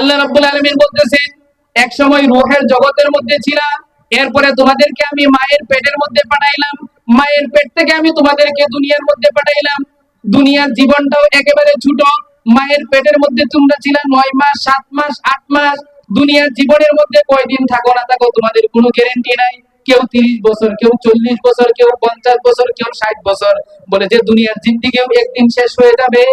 আল্লাহ রাব্বুল আলামিন বলতেছেন, এক সময় রূহের জগতের মধ্যে ছিলা, এরপরে তোমাদেরকে আমি মায়ের পেটের মধ্যে পাঠাইলাম, মায়ের পেট থেকে আমি তোমাদেরকে দুনিয়ার মধ্যে পাঠাইলাম। দুনিয়ার জীবনটাও একেবারে ছোট, মায়ের পেটের মধ্যে তোমরা ছিলা নয় মাস, সাত মাস, আট মাস, দুনিয়ার জীবনের মধ্যে কয়দিন থাকো না থাকো, তোমাদের কোনো গ্যারেন্টি নাই। কেউ তিরিশ বছর, কেউ চল্লিশ বছর, কেউ পঞ্চাশ বছর, কেউ ষাট বছর। বলে যে দুনিয়ার জিন্দিগিও একদিন শেষ হয়ে যাবে।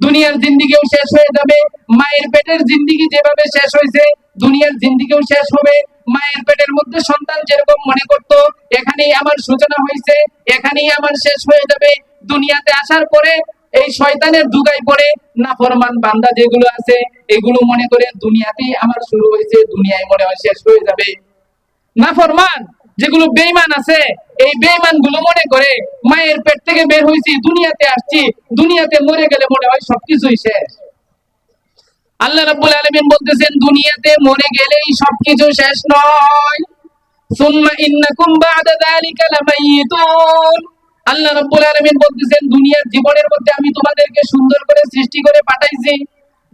দুনিয়ার জিন্দিগিও শেষ হয়ে যাবে। মায়ের পেটের জিন্দিগি যেভাবে শেষ হয়েছে, দুনিয়ার জিন্দিগিও শেষ হবে। মায়ের পেটের মধ্যে সন্তান যেরকম মনে করত, এখানেই আমার সূচনা হয়েছে, এখানেই আমার শেষ হয়ে যাবে। দুনিয়াতে আসার পরে এই শয়তানের দুগাই পড়ে নাফরমান বান্দা যেগুলো আছে, এগুলো মনে করে দুনিয়াতেই আমার শুরু হয়েছে, দুনিয়ায় মনে হয় শেষ হয়ে যাবে। নাফরমান! যেগুলো বেঈমান আছে, এই বেঈমানগুলো মনে করে, মায়ের পেট থেকে বের হয়েছি দুনিয়াতে আসছি, দুনিয়াতে মরে গেলে মনে হয় সবকিছুই শেষ। আল্লাহ রাব্বুল আলামিন বলতেছেন, দুনিয়াতে মরে গেলেই সবকিছু শেষ নয়। সুম্মা ইন্নাকুম বাদা যালিকা লামাইতুন। আল্লাহ রাব্বুল আলামিন বলতেছেন, দুনিয়ার জীবনের মধ্যে আমি তোমাদেরকে সুন্দর করে সৃষ্টি করে পাঠাইছি।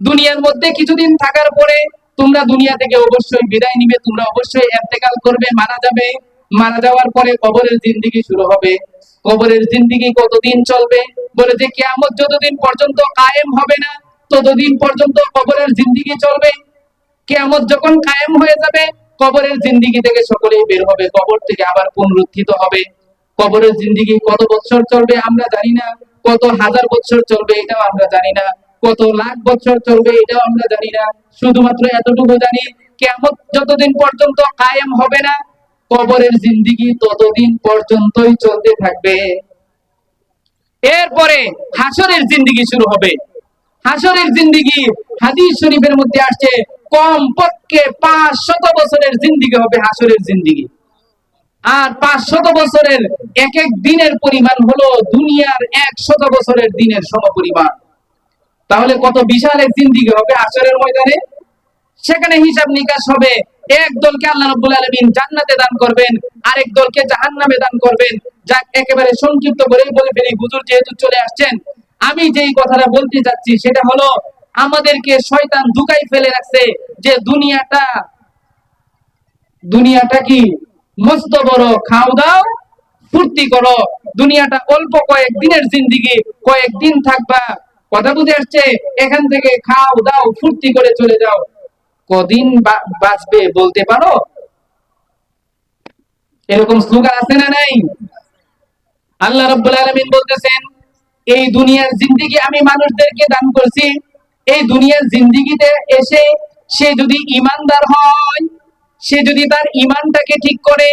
দুনিয়ার মধ্যে কিছুদিন থাকার পরে তোমরা দুনিয়া থেকে অবশ্যই বিদায় নিবে, তোমরা অবশ্যই ইন্তেকাল করবে, মারা যাবে। মারা যাওয়ার পরে কবরের জিন্দেগি শুরু হবে। কবরের জিন্দেগি কতদিন চলবে? বলে যে কিয়ামত যতদিন পর্যন্ত কায়েম হবে না, ততদিন পর্যন্ত কবরের জিন্দেগি চলবে। কিয়ামত যখন কায়েম হয়ে যাবে, কবরের জিন্দেগি থেকে সকলেই বের হবে, কবর থেকে আবার পুনরুত্থিত হবে। কবরের জিন্দেগি কত বছর চলবে আমরা জানি না, কত হাজার বছর চলবে এটাও আমরা জানি না, কত লাখ বছর চলবে এটাও আমরা জানি না। শুধুমাত্র এতটুকু জানি কেমন যতদিন পর্যন্ত কায়েম হবে না কবরের জিন্দিগি ততদিন পর্যন্তই চলতে থাকবে। এরপরে হাসরের জিন্দিগি শুরু হবে। হাসরের জিন্দিগি হাদিস শরীফের মধ্যে আসছে কম পক্ষে পাঁচ শত বছরের জিন্দিগি হবে হাসরের জিন্দিগি। আর পাঁচ শত বছরের এক এক দিনের পরিমাণ হলো দুনিয়ার এক শত বছরের দিনের সমপরিমাণ। তাহলে কত বিশাল এক জিন্দিগি হবে আসরের ময়দানে? সেখানে হিসাব নিকাশ হবে এক দলকে আল্লাহ রাব্বুল আলামিন জান্নাতে দান করবেন, আরেক দলকে জাহান্নামে দান করবেন। যা একেবারে সংক্ষিপ্ত করে বলে ফেলি, হুজুর যেহেতু চলে আসছেন, আমি যেই কথাটা বলতে যাচ্ছি সেটা হলো, আমাদেরকে শয়তান দুকাই ফেলে রাখছে যে দুনিয়াটা দুনিয়াটা কি? মস্ত বড়, খাও দাও, ফুর্তি করো। দুনিয়াটা অল্প কয়েক দিনের জিন্দিগি কয়েকদিন থাকবা। কথা বুঝে আসছে? এখান থেকে খাও দাও, ফুর্তি করে চলে যাও। কদিন বাঁচবে বলতে পারো? এরকম স্লোগান আছে না নাই? আল্লাহ রাব্বুল আলামিন বলতেছেন, এই দুনিয়ার জিন্দিগি আমি মানুষদেরকে দান করছি। এই দুনিয়ার জিন্দিগিতে এসে সে যদি ইমানদার হয়, সে যদি তার ইমানটাকে ঠিক করে,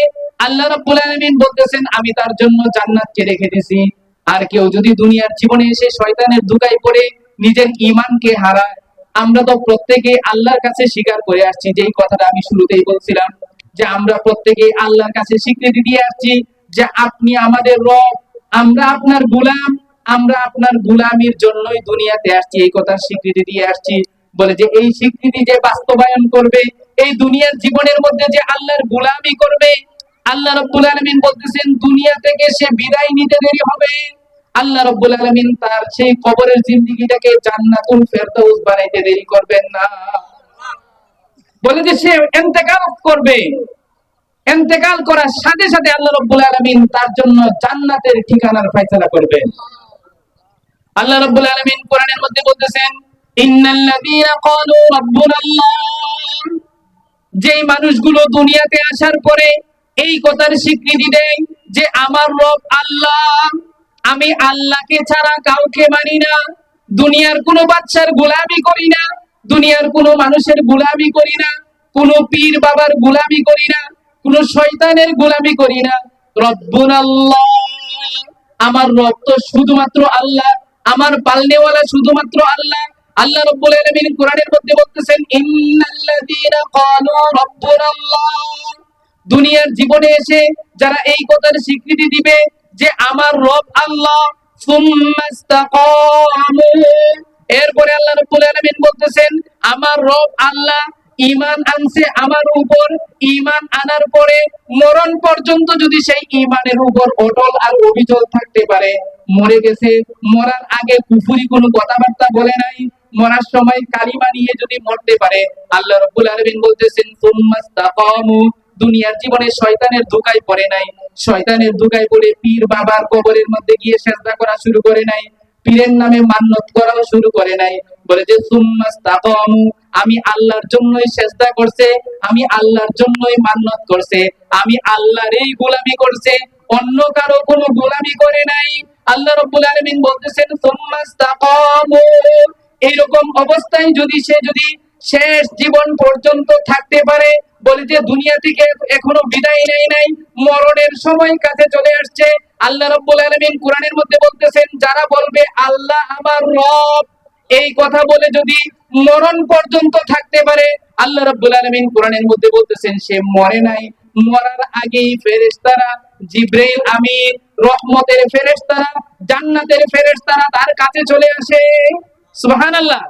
আল্লাহ রাব্বুল আলামিন বলতেছেন, আমি তার জন্য জান্নাতকে রেখে দিছি। আর কেউ যদি দুনিয়ার জীবনে এসে শয়তানের দুগায় পড়ে, নিজের ইমানকে হারায় আমরা তো প্রত্যেকে আল্লাহর কাছে স্বীকার করে আসছি যেই কথাটা আমি শুরুতেই বলছিলাম, যে আমরা প্রত্যেকে আল্লাহর কাছে স্বীকৃতি দিয়ে আসছি, যে আপনি আমাদের রব, আমরা আপনার গোলাম, আমরা আপনার গোলামির জন্যই দুনিয়াতে আসছি, এই কথার স্বীকৃতি দিয়ে আসছি, বলে যে এই স্বীকৃতি যে বাস্তবায়ন করবে, এই দুনিয়ার জীবনের মধ্যে যে আল্লাহর গোলামি করবে, আল্লাহ রব্বুল আলামিন বলতেছেন, দুনিয়া থেকে সে বিদায় নিতে দেরি হবে। আল্লাহ রব্বুল আলামিন তার সেই কবরের জিন্দেগিটাকে জান্নাতুল ফেরদাউস বানাইতে দেরি করবেন না। বলে যে সে ইন্তেকাল করবে। ইন্তেকাল করার সাথে সাথে আল্লাহ রব্বুল আলামিন তার জন্য জান্নাতের ঠিকানার ফয়সালা করবেন। আল্লাহ রব্বুল আলামিন কোরআনের মধ্যে বলতেছেন যেই মানুষগুলো দুনিয়াতে আসার পরে এই কথার স্বীকৃতি দেয় যে, আমার রব আল্লাহ। আমি আল্লাহকে ছাড়া কাউকে মানি না। দুনিয়ার কোনো বাচ্চার গোলামি করি না। দুনিয়ার কোনো মানুষের গোলামি করি না। কোনো পীর বাবার গোলামি করি না। কোনো শয়তানের গোলামি করি না। রব্বুন আল্লাহ। আমার রব তো শুধুমাত্র আল্লাহ। আমার পালনেওয়ালা শুধুমাত্র আল্লাহ। আল্লাহ রব্বুল আলামিন কোরআনের মধ্যে বলতেছেন, ইন্নাল্লাযীনা ক্বালু রাব্বুনাল্লাহ। দুনিয়ার জীবনে এসে যারা এই কথার স্বীকৃতি দিবে যে আমার রব আল্লাহ এরপরে আল্লাহ রাব্বুল আলামিন বলতেছেন, আমার রব আল্লাহ ঈমান আনছে আমার উপর, ঈমান আনার পরে মরণ পর্যন্ত যদি সেই ঈমানের উপর অটল আর অবিচল থাকতে পারে, মরে গেছে, মরার আগে কুফুরি কোনো কথাবার্তা বলে নাই, মরার সময় কালিমা নিয়ে যদি মরতে পারে, আল্লাহ রাব্বুল আলামিন বলতেছেন দুনিয়ার জীবনে শয়তানের ধোকায় পড়ে নাই শয়তানের ধোকায় পড়ে পীর বাবার কবরের মধ্যে গিয়ে সেজদা করা শুরু করে নাই। পীরের নামে মান্যত করাও শুরু করে নাই। বলে যে আমি আল্লাহর জন্যই সেজদা করছে, আমি আল্লাহর জন্যই মান্যত করছে, আমি আল্লাহরই গোলামি করছে, অন্য কারও কোনো গোলামি করে নাই। আল্লাহ রাব্বুল আলামিন বলতেছেন এইরকম অবস্থায় যদি সে যদি শেষ জীবন পর্যন্ত থাকতে পারে বলে যে দুনিয়া থেকে এখনও বিদায় নেই নাই, মরণের সময় কাছে চলে আসছে। আল্লাহ রাব্বুল আলামিন কোরআনের মধ্যে বলতেছেন, যারা বলবে, আল্লাহ আমার রব, এই কথা বলে যদি মরণ পর্যন্ত থাকতে পারে, আল্লাহ রাব্বুল আলামিন কোরআনের মধ্যে বলতেছেন, সে মরে নাই। মরার আগেই ফেরেশতারা, জিব্রাইল আমিন, রহমতের ফেরেশতারা, জান্নাতের ফেরেশতারা তার কাছে চলে আসে। সুবহানাল্লাহ।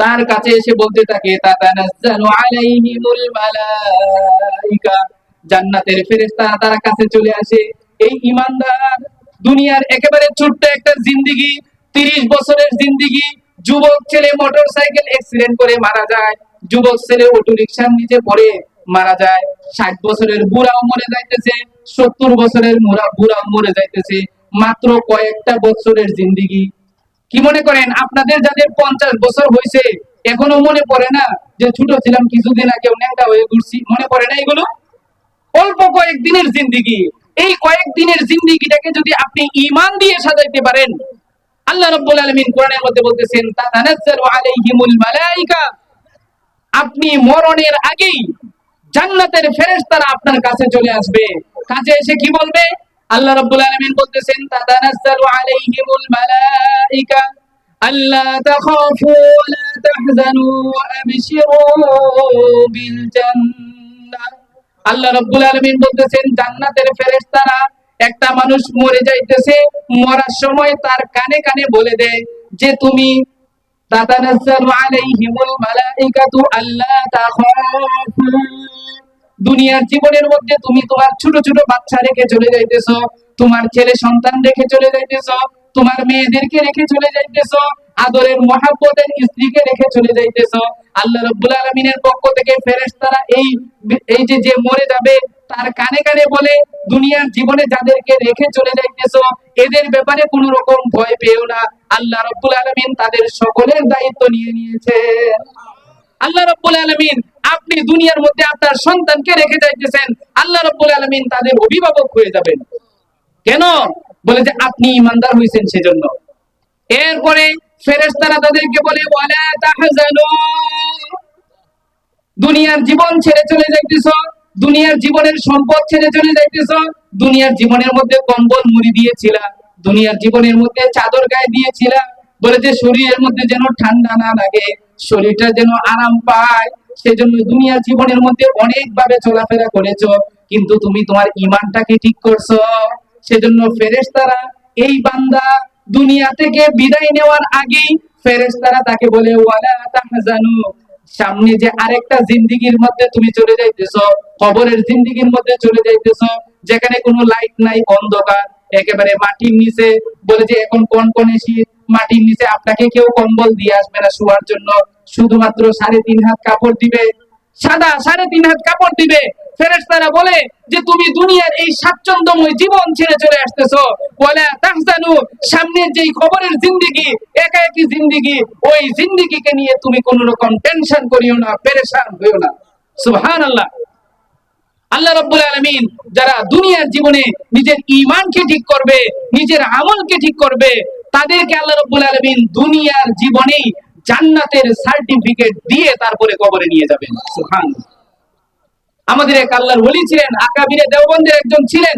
তার কাছে এসে বলতে থাকে জান্নাতের ফেরেশতারা তার কাছে চলে আসে। এই ইমানদার দুনিয়ার একেবারে ছোট্ট একটা জিন্দেগি 30 বছরের জিন্দেগি, যুবক ছেলে মোটর সাইকেল অ্যাক্সিডেন্ট করে মারা যায়। যুবক ছেলে অটো রিক্সার নিচে পড়ে মারা যায়। ষাট বছরের বুড়াও মরে যাইতেছে, সত্তর বছরের বুড়াও মরে যাইতেছে। মাত্র কয়েকটা বছরের জিন্দেগি কি মনে করেন? আপনাদের যাদের পঞ্চাশ বছর হয়েছে এখনও মনে পড়ে না যে ছোট ছিলাম, কিছুদিন আগে ন্যাংটা হয়ে ঘুরছি? মনে পড়ে না এগুলো? অল্প কয়েকদিনের জিন্দিগি। এই কয়েকদিনের জিন্দিগিটাকে যদি আপনি ঈমান দিয়ে সাজাইতে পারেন, আল্লাহ রাব্বুল আলামিন কোরআনের মধ্যে বলতেছেন, তাতানাজ্জালু আলাইহিমুল মালাইকা। আপনি মরণের আগেই জান্নাতের ফেরেশতারা আপনার কাছে চলে আসবে। কাছে এসে কি বলবে? আল্লাহ রাব্বুল আলামিন বলতেছেন, তাতানাজ্জালু আলাইহিমুল মালাইকা, আল্লা তাখাফু ওয়া লা তাহজানু আবশিরু বিল জান্নাহ। আল্লাহ রাব্বুল আলামিন বলতেছেন, জান্নাতের ফেরেশতারা একটা মানুষ মরে যাইতেছে, মরার সময় তার কানে কানে বলে দেয় যে, তুমি তাতানাজ্জালু আলাইহিমুল মালাইকাতু আল্লা তাখাফু দুনিয়ার জীবনের মধ্যে তুমি তোমার ছোট ছোট বাচ্চা রেখে চলে যাইতেছো, তোমার ছেলে সন্তান রেখে চলে যাইতেছো, তোমার মেয়েদেরকে রেখে চলে যাইতেছো, আদরের মহাব্বতের স্ত্রীকে রেখে চলে যাইতেছো। আল্লাহ রাব্বুল আলামিনের পক্ষ থেকে ফেরেশতারা এই এই যে যে মরে যাবে, তার কানে কানে বলে, দুনিয়ার জীবনে যাদেরকে রেখে চলে যাইতেছো, এদের ব্যাপারে কোনো রকম ভয় পেও না। আল্লাহ রাব্বুল আলামিন তাদের সকলের দায়িত্ব নিয়ে নিয়েছেন। আল্লাহ রাব্বুল আলামিন আপনি দুনিয়ার মধ্যে আপনার সন্তানকে রেখে যাইতেছেন। আল্লাহ রাব্বুল আলামিন তাদের অভিভাবক হয়ে যাবেন। কেন? বলে যে আপনি ইমানদার হইছেন সেজন্য। এরপরে ফেরেশতারা তাদেরকে বলে দুনিয়ার জীবন ছেড়ে চলে যাইতেছ, দুনিয়ার জীবনের সম্পদ ছেড়ে চলে যাইতেছ, দুনিয়ার জীবনের মধ্যে কম্বল মুড়ি দিয়েছিলা, দুনিয়ার জীবনের মধ্যে চাদর গায়ে দিয়েছিলা, বলে যে শরীরের মধ্যে যেন ঠান্ডা না লাগে শরীরটা যেন আরাম পায়, সেজন্য দুনিয়ার জীবনের মধ্যে অনেক ভাবে চলাফেরা করেছ, কিন্তু তুমি তোমার ইমানটাকে ঠিক করছ। সেজন্য ফেরেশতারা, এই বান্দা, দুনিয়া থেকে বিদায় নেওয়ার আগেই ফেরেশতারা তাকে বলে, ওয়ালা তাহজানু, সামনে যে আরেকটা জিন্দিগির মধ্যে তুমি চলে যাইতেছো, কবরের জিন্দিগির মধ্যে চলে যাইতেছো, যেখানে কোনো লাইট নাই, অন্ধকার, একেবারে মাটির নিচে, বলে যে এখন কোন কোন শীত মাটির নিচে আপনাকে কেউ কম্বল দিয়ে আসবে না শোয়ার জন্য। শুধুমাত্র সাড়ে তিন হাত কাপড় দিবে। সাদা সাড়ে তিন হাত কাপড় দিবে। বলে যে, তুমি দুনিয়ার এই স্বাচ্ছন্দ্যময় জীবন ছেড়ে চলে বলে সামনের যেই খবরের জিন্দিগি, একা একই জিন্দিগি, ওই জিন্দিগিকে নিয়ে তুমি কোন রকম টেনশন করিও না, পেরেশান হইও না। আল্লাহ রাব্বুল আলামিন যারা দুনিয়ার জীবনে নিজের ঈমানকে ঠিক করবে, নিজের আমলকে ঠিক করবে তাদেরকে আল্লাহ রব্বুল আলামিন দুনিয়ার জীবনেই জান্নাতের সার্টিফিকেট দিয়ে তারপরে কবরে নিয়ে যাবেন। আমাদের এক আল্লাহর ওলি ছিলেন, আকাবিরে দেওবন্দের একজন ছিলেন।